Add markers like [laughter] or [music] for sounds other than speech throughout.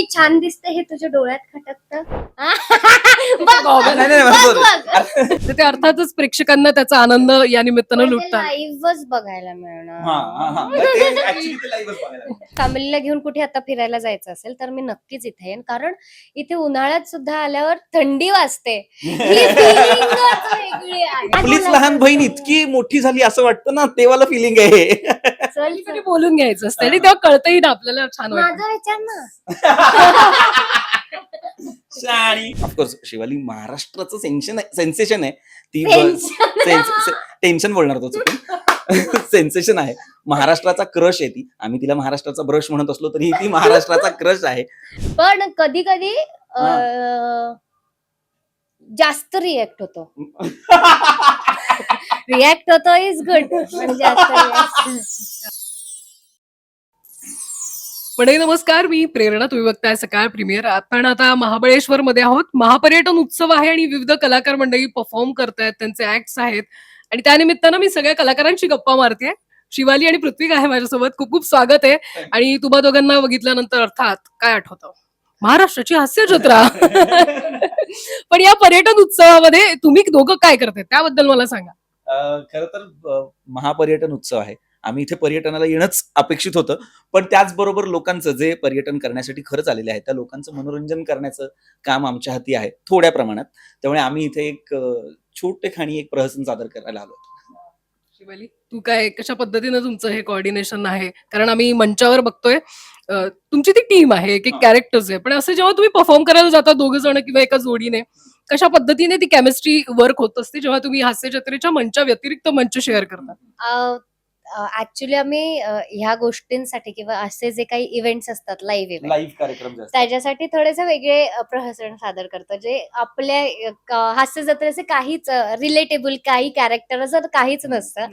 मी छान दिसते हे तुझ्या डोळ्यात खटकत [laughs] नाही, नाही, नाही, बरोबर. तर ते अर्थातच प्रेक्षकांना त्याचा आनंद या निमित्तानं लुटतात लाईव्हच बघायला हा, मिळणार हा, हा. मग ते actually ते live च बघायला लागतं. फॅमिलीला घेऊन कुठे आता फिरायला जायचं असेल तर मी नक्कीच इथे येईन कारण इथे उन्हाळ्यात सुद्धा आल्यावर थंडी वाजते [laughs] ही feelingच वेगळी आहे. आपलीच लहान बहीण इतकी मोठी झाली असं वाटतं ना तेवाला फिलिंग आहे [laughs] चल. बोलून घ्यायचं असतं. आणि तेव्हा कळतही ना आपल्याला छान वाटतं. माझा विचार ना. ऑफकोर्स शिवाली महाराष्ट्राचं सेन्शन सेन्सेशन आहे. ती Tension. टेन्शन बोलणार तो चुकून. सेन्सेशन आहे. महाराष्ट्राचा क्रश आहे ती. आम्ही तिला महाराष्ट्राचा ब्रश म्हणत असलो तरी ती महाराष्ट्राचा क्रश आहे. पण कधी कधी जास्त रिॲक्ट होतो. [laughs] रिॲक्ट होतो इज गुड पुणे नमस्कार मी प्रेरणा तुम्ही बघताय सकाळ प्रीमियर आपण आता महाबळेश्वर मध्ये आहोत. महापर्यटन उत्सव आहे आणि विविध कलाकार मंडळी परफॉर्म करतायत त्यांचे ऍक्ट्स आहेत. आणि त्यानिमित्तानं मी सगळ्या कलाकारांशी गप्पा मारते शिवाली आणि पृथ्वी आहे माझ्यासोबत खूप खूप स्वागत आहे. आणि तुम्हा दोघांना बघितल्यानंतर अर्थात काय आठवतं? महाराष्ट्राची हास्य जत्रा. पण या पर्यटन उत्सवामध्ये तुम्ही दोघं काय करताय? त्याबद्दल मला सांगा. खर तर महापर्यटन उत्सव आहे. आम्ही इथे पर्यटनाला येणंच अपेक्षित होतं. पण त्याचबरोबर लोकांचं जे पर्यटन करण्यासाठी खरंच आलेले आहे त्या लोकांचं मनोरंजन करण्याचं काम आमच्या हाती आहे थोड्या प्रमाणात. त्यामुळे आम्ही इथे एक छोटे खाणी एक प्रहसन सादर करायला आलो शिवाली तू काय कशा पद्धतीनं तुमचं हे कॉर्डिनेशन आहे? कारण आम्ही मंचावर बघतोय. तुमची ती टीम आहे एक एक हा. कॅरेक्टर्स आहे पण असं जेव्हा तुम्ही परफॉर्म करायला जाता दोघ जण किंवा एका जोडीने कशा पद्धतीने ती केमिस्ट्री वर्क होत असते जेव्हा तुम्ही हास्य जत्रेच्या मंचा व्यतिरिक्त मंच शेअर करता ऍक्च्युली आम्ही ह्या गोष्टींसाठी किंवा असे जे काही इव्हेंट्स असतात लाईव्ह इव्हेंट लाईव्ह कार्यक्रम जे असतात. त्याच्यासाठी थोडेसे वेगळे अ, प्रहसन सादर करतो जे आपल्या अ, क- हास्य जत्रेचे काहीच रिलेटेबल काही कॅरेक्टर असं काहीच नसतं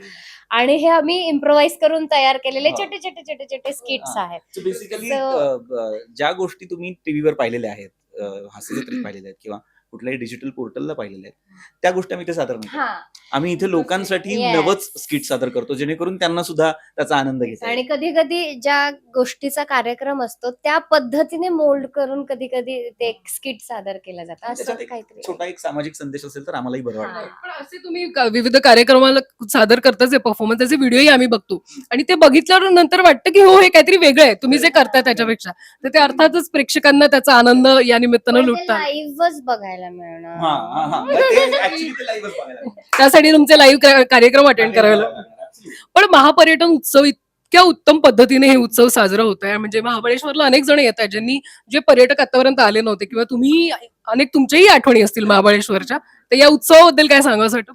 आणि हे आम्ही इम्प्रोव्हाइज करून तयार केलेले हा. छोटे छोटे छोटे छोटे स्किट्स हा. आहेत So basically, So- अ, ब- ज्या गोष्टी तुम्ही टीव्हीवर पाहिलेल्या आहेत अ, हास्यचित्रित [clears throat] पाहिलेल्या आहेत किंवा कुठल्याही डिजिटल पोर्टलला पाहिलेल्या आहेत त्या गोष्टी आम्ही इथे सादर नाही करत. हा आम्ही इथे लोकांसाठी Yes. नवच स्किट सादर करतो जेणेकरून त्यांना सुद्धा त्याचा आनंद घेता आणि कधी कधी ज्या गोष्टीचा कार्यक्रम असतो त्या पद्धतीने मोल्ड करून कधी कधी ते स्किट सादर केलं जातं. असं त्याच्यात एक काहीतरी. छोटा एक सामाजिक संदेश असेल तर आम्हालाही बरं हा. वाटतं. पण असे तुम्ही क- विविध कार्यक्रमाला सादर करताच आहे परफॉर्मन्स त्याचे व्हिडिओही आम्ही बघतो. आणि ते बघितल्यावर नंतर वाटतं की हो हे काहीतरी वेगळं आहे. तुम्ही जे करताय त्याच्यापेक्षा. तर ते अर्थातच प्रेक्षकांना त्याचा आनंद या निमित्तानं लुटतात. लाईव्हच बघायला हा, मिळणार हा, हा. मग ते actually ते live च बघायला लागतं. त्यासाठी तुमचे लाईव्ह कार्यक्रम अटेंड Absolutely. पण महापर्यटन उत्सव इतक्या उत्तम पद्धतीने हे उत्सव साजरा होत आहे. म्हणजे महाबळेश्वरला अनेक जण येत आहेत ज्यांनी जे पर्यटक आतापर्यंत आले नव्हते किंवा तुम्ही अनेक तुमच्याही आठवणी असतील महाबळेश्वरच्या. तर या उत्सवाबद्दल काय सांगावं वाटतं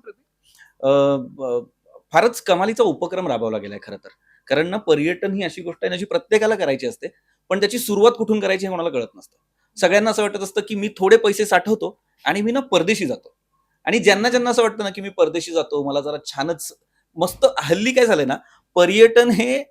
फारच कमालीचा उपक्रम राबवला गेलाय खरं तर. कारण ना पर्यटन ही अशी गोष्ट आहे ना जी प्रत्येकाला करायची असते. पण त्याची सुरुवात कुठून करायची हे कोणाला कळत नसतं. सगळ्यांना असं वाटत असतं की मी थोडे पैसे साठवतो आणि मी ना परदेशी जातो. आणि ज्यांना ज्यांना असं वाटतं ना की मी परदेशी जातो मला जरा छानच मस्त हल्ली काय झालंय ना पर्यटन हे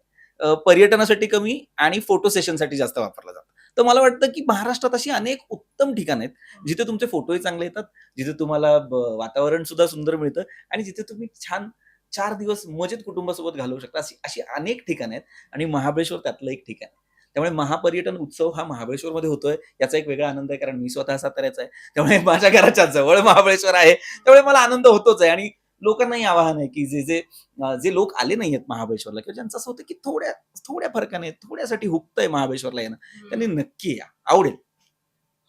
पर्यटनासाठी कमी आणि फोटो सेशनसाठी जास्त वापरलं जातं. तर मला वाटतं की महाराष्ट्रात अशी अनेक उत्तम ठिकाणं आहेत जिथे तुमचे फोटोही चांगले येतात जिथे तुम्हाला वातावरण सुद्धा सुंदर मिळतं आणि जिथे तुम्ही छान चार दिवस मजेत कुटुंबासोबत घालवू शकता अशी अशी अनेक ठिकाणं आहेत आणि महाबळेश्वर त्यातलं एक ठिकाण आहे. त्यामुळे महापर्यटन उत्सव हा महाबळेश्वरमध्ये होतोय याचा एक वेगळा आनंद आहे कारण मी स्वतः साताऱ्याचा आहे. त्यामुळे माझ्या घराच्या जवळ महाबळेश्वर आहे. त्यामुळे मला आनंद होतोच आहे आणि लोकांनाही आवाहन आहे की जे जे जे लोक आले नाही आहेत महाबळेश्वरला किंवा ज्यांचं असं होतं की थोड्या थोड्या फरकाने थोड्यासाठी हुकतंय महाबळेश्वरला येणं त्यांनी नक्की या. आवडेल.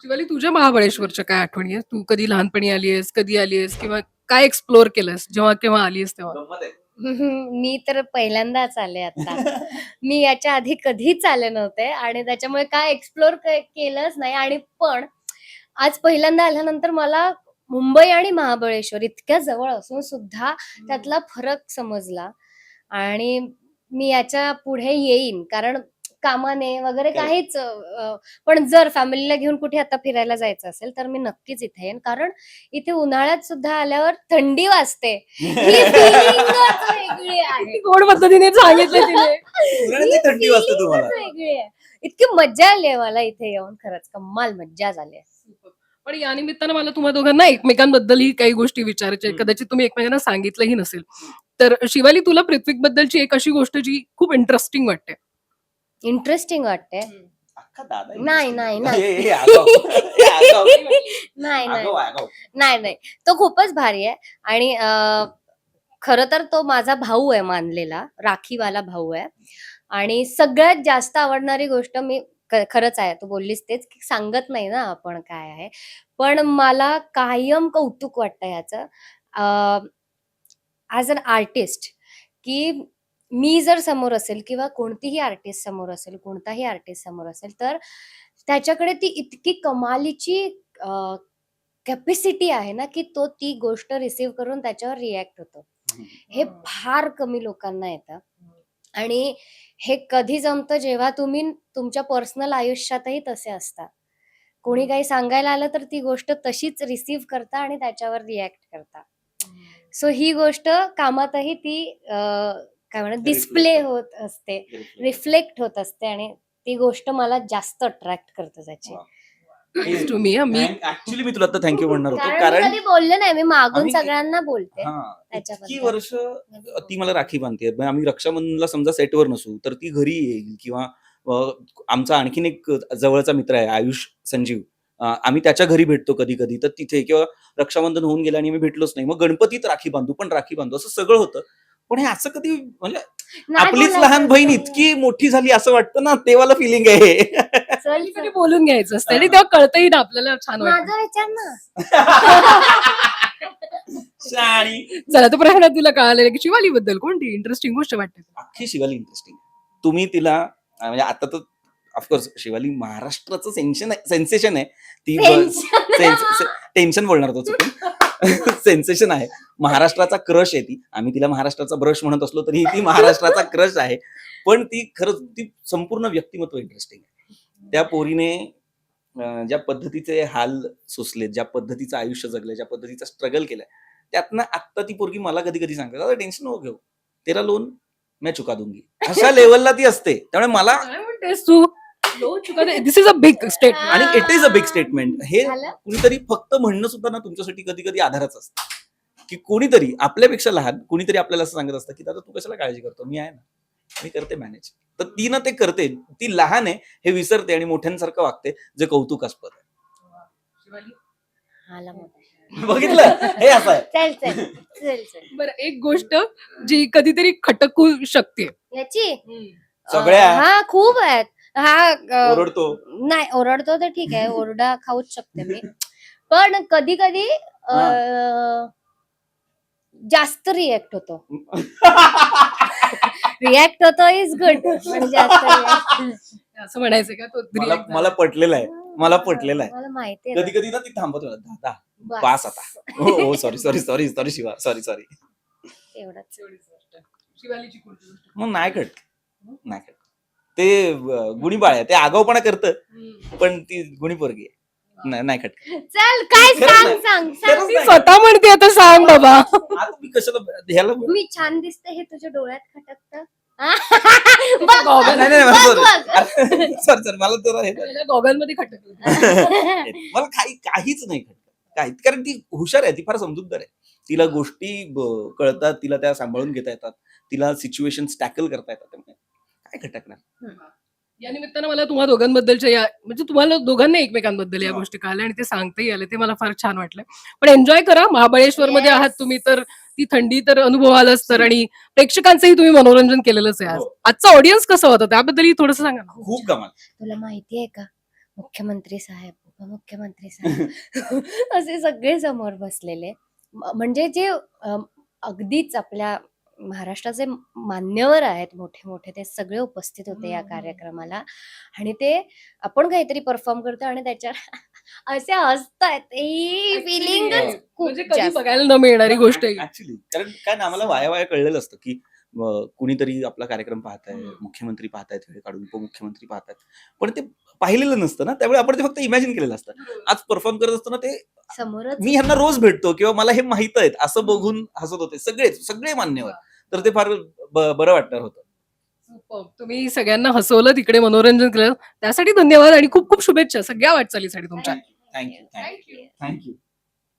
शिवाली तुझ्या महाबळेश्वरच्या काय आठवणी आहेत? तू कधी लहानपणी आली आहेस कधी आली आहेस किंवा काय एक्सप्लोर केलंस जेव्हा केव्हा आलीस तेव्हा? गंमत आहे. मी तर पहिल्यांदाच आले आता. [laughs] मी याच्या आधी कधीच आले नव्हते आणि त्याच्यामुळे काय एक्सप्लोर केलंच नाही आणि पण आज पहिल्यांदा आल्यानंतर मला मुंबई आणि महाबळेश्वर इतक्या जवळ असून सुद्धा त्यातला फरक समजला. आणि मी याच्यापुढे येईन. कारण कामाने वगैरे. काहीच अ, पण जर फॅमिलीला घेऊन कुठे आता फिरायला जायचं असेल तर मी नक्कीच इथे येईन. कारण इथे उन्हाळ्यात सुद्धा आल्यावर थंडी वाजते. [laughs] ही feelingच वेगळी आहे. किती गोड पद्धतीने सांगितलं [laughs] तिने. उन्हाळ्यातही थंडी वाजते तुम्हाला. feelingच वेगळी आहे. इतकी मज्जा आली आहे मला इथे येऊन खरंच. कमाल मज्जा झाली आहे. पण या निमित्तानं मला तुम्हा दोघांना एकमेकांबद्दलही काही गोष्टी विचारायच्या आहेत. कदाचित तुम्ही एकमेकांना सांगितलंही नसेल. तर शिवाली तुला पृथ्वी बद्दलची एक अशी गोष्ट जी खूप इंटरेस्टिंग वाटते. इंटरेस्टिंग वाटते. अख्खा दादा नाही, नाही, नाही. ए, ए, आगाऊ. ए, आगाऊ. [laughs] नाही नाही. आगाऊ, आगाऊ. नाही नाही. तो खूपच भारी आहे. आणि अं, खरं तर तो माझा भाऊ आहे मानलेला. राखीवाला भाऊ आहे. आणि सगळ्यात जास्त आवडणारी गोष्ट मी खरंच आहे तू बोललीस तेच की सांगत नाही ना आपण काय आहे. पण मला कायम कौतुक वाटतं ह्याचं. ॲज अन आर्टिस्ट की मी जर समोर असेल किंवा कोणतीही आर्टिस्ट समोर असेल कोणताही आर्टिस्ट समोर असेल तर त्याच्याकडे ती इतकी कमालीची कॅपॅसिटी आहे ना की तो ती गोष्ट रिसीव्ह करून त्याच्यावर रिॲक्ट होतो. हे फार कमी लोकांना येतं. आणि हे कधी जमतं जेव्हा तुम्ही तुमच्या पर्सनल आयुष्यातही तसे असता. कोणी काही सांगायला आलं तर ती गोष्ट तशीच रिसीव्ह करता आणि त्याच्यावर रिॲक्ट करता. सो ही गोष्ट कामातही ती काय म्हणा डिस्प्ले होत असते. रिफ्लेक्ट होत असते आणि ती गोष्ट मला जास्त अट्रॅक्ट करते त्याची. [laughs] मी ऍक्च्युली मी तुला आता थँक्यू म्हणणार होतो कारण मी कधी बोलले नाही मी मागून आम्ही- सगळ्यांना बोलते हा त्याच्याबद्दल. इतकी वर्ष ती मला राखी बांधते. म्हणजे आम्ही रक्षाबंधनला समजा सेटवर नसू तर ती घरी येईल किंवा अ, आमचा आणखीन एक जवळचा मित्र आहे आयुष संजीव. अ, आम्ही त्याच्या घरी भेटतो कधी कधी तर तिथे किंवा रक्षाबंधन होऊन गेलं आणि आम्ही भेटलोच नाही. मग गणपतीत राखी बांधू पण राखी बांधू असं सगळं होतं. पण हे असं कधी म्हणजे नाही आपलीच बोलायचं लहान बहीण. इतकी मोठी झाली असं वाटतं ना तेवाला फिलिंग आहे [laughs] चल. बोलून घ्यायचं असतं. आणि तेव्हा कळतही ना आपल्याला छान वाटतं. माझा विचार ना. [laughs] चला तो प्रश्न तुला कळालेला की शिवाली बद्दल कोणती इंटरेस्टिंग गोष्ट वाटते? अख्खी शिवाली इंटरेस्टिंग तुम्ही तिला अं, म्हणजे आता तर ऑफकोर्स शिवाली महाराष्ट्राचं सेन्शन आहे सेन्सेशन आहे. ती Tension. टेन्शन बोलणार तो चुकून. [laughs] सेन्सेशन आहे. महाराष्ट्राचा क्रश आहे ती. आम्ही तिला महाराष्ट्राचा ब्रश म्हणत असलो तरी ती महाराष्ट्राचा क्रश आहे. पण ती खरंच ती संपूर्ण व्यक्तिमत्व इंटरेस्टिंग आहे. त्या पोरीने ज्या पद्धतीचे हाल सोसलेत ज्या पद्धतीचं आयुष्य जगलंय ज्या पद्धतीचा स्ट्रगल केलाय त्यातनं आत्ता ती पोरगी मला कधी कधी सांगते दादा टेन्शन नको घेऊ. तेरा लोन मैं चुका दूंगी. अशा लेवलला ती असते. त्यामुळे मला this is a big statement आणि it is a big statement हे? कुणीतरी फक्त म्हणणं सुद्धा ना तुमच्यासाठी कधी कधी आधारच असतं. की कोणीतरी आपल्यापेक्षा लहान कोणीतरी आपल्याला असं सांगत असतं की दादा तू कशाला काळजी करतो? मी आहे ना. मी करते मॅनेज तर ती ना ते करते. ती लहान आहे हे विसरते आणि मोठ्यांसारखं वागते जे कौतुकास्पद आहे. बघितलं? हे असं आहे. चल चल चल चल. बरं एक गोष्ट जी कधीतरी खटकू शकते. याची? सगळ्या. हा खूप आहेत. हा ओरडतो. नाही ओरडतो तर ठीक आहे. ओरडा खाऊच शकते मी. पण कधी कधी जास्त रिॲक्ट होतो. [laughs] रिॲक्ट होतो इज गुड react- असं म्हणायचं का? तो मला react मला पटलेलं आहे. मला पटलेलं आहे. मला माहिती आहे. कधी कधी ना ती थांबत दादा बस. पास आता. हो हो sorry sorry sorry sorry Shiva. Sorry sorry एवढंच. झाली. शिवालीची कोणती गोष्ट? मग नाही खटक नाही खटक ते अं, गुणीबाळ आहे. ते आगाऊपणा करतं. हम्म. पण ती गुणी पोरगी आहे. नाही- नाही खटक चल काय खरंच सांग नाही. सांग खरंच सांग. ती स्वतः म्हणते आता सांग बाबा. आता मी कशाला ह्याला मी छान दिसते हे तुझ्या डोळ्यात खटकत. [laughs] नाही, नाही. बघ. [laughs] सॉरी सॉरी मला जरा हे [laughs] गॉगलमध्ये खटकलं. मला काही काहीच नाही खटक काही कारण ती हुशार आहे ती फार समजूतदार आहे. तिला गोष्टी ब- कळतात तिला त्या सांभाळून घेता येतात. तिला सिच्युएशन टॅकल करता येतात त्यामुळे. काय खटकणार? या निमित्तानं मला तुम्हा दोघांबद्दलच्या या म्हणजे तुम्हाला दोघांना एकमेकांबद्दल या हा. गोष्टी कळल्या आणि ते सांगताही आले. ते मला फार छान वाटलं. पण एन्जॉय करा. महाबळेश्वर मध्ये. आहात तुम्ही तर ती थंडी तर अनुभवालाच तर आणि प्रेक्षकांचंही तुम्ही मनोरंजन केलेलंच आहे आज. हो. आजचा ऑडियन्स कसं होतं? त्याबद्दलही थोडस सांगा ना. खूप कमाल तुला माहिती आहे का? मुख्यमंत्री साहेब उपमुख्यमंत्री साहेब [laughs] असे सगळे समोर बसलेले. म- म्हणजे जे अम, अगदीच आपल्या महाराष्ट्राचे मान्यवर आहेत मोठे मोठे ते सगळे उपस्थित होते या. कार्यक्रमाला आणि ते आपण काहीतरी परफॉर्म करतो आणि त्याच्या [laughs] असे हसतायत ही Actually, फिलिंगच खूप म्हणजे कधी जास्त. बघायला न मिळणारी गोष्ट आहे ऍक्च्युली कारण काय ना आम्हाला वाया वाया कळलेलं असतं की अं, कुणीतरी आपला कार्यक्रम पाहताय. मुख्यमंत्री पाहतायत वेळ काढून उपमुख्यमंत्री पाहतायत पण ते पाहिलेलं नसतं ना त्यामुळे आपण ते फक्त इमॅजिन केलेलं असतं. आज परफॉर्म करत असताना ते समोरच मी ह्यांना रोज भेटतो किंवा मला हे माहीत आहेत असं बघून हसत होते सगळेच सगळे मान्यवर. तर ते फार बरं वाटणार होतं. तुम्ही सगळ्यांना हसवलं तिकडे मनोरंजन केलं. त्यासाठी धन्यवाद आणि खूप खूप शुभेच्छा. सगळ्या वाटचालीसाठी तुमच्या. Thank you thank you thank you thank you